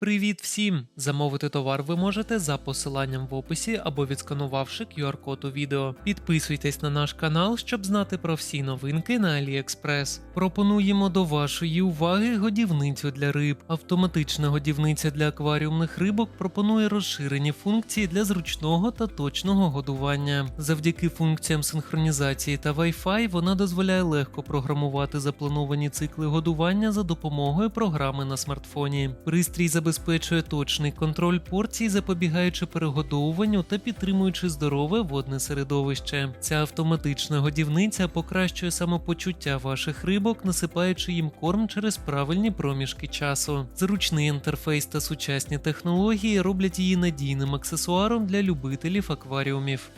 Привіт всім! Замовити товар ви можете за посиланням в описі або відсканувавши QR-код у відео. Підписуйтесь на наш канал, щоб знати про всі новинки на AliExpress. Пропонуємо до вашої уваги годівницю для риб. Автоматична годівниця для акваріумних рибок пропонує розширені функції для зручного та точного годування. Завдяки функціям синхронізації та Wi-Fi вона дозволяє легко програмувати заплановані цикли годування за допомогою програми на смартфоні. Пристрій забезпечує точний контроль порцій, запобігаючи перегодовуванню та підтримуючи здорове водне середовище. Ця автоматична годівниця покращує самопочуття ваших рибок, насипаючи їм корм через правильні проміжки часу. Зручний інтерфейс та сучасні технології роблять її надійним аксесуаром для любителів акваріумів.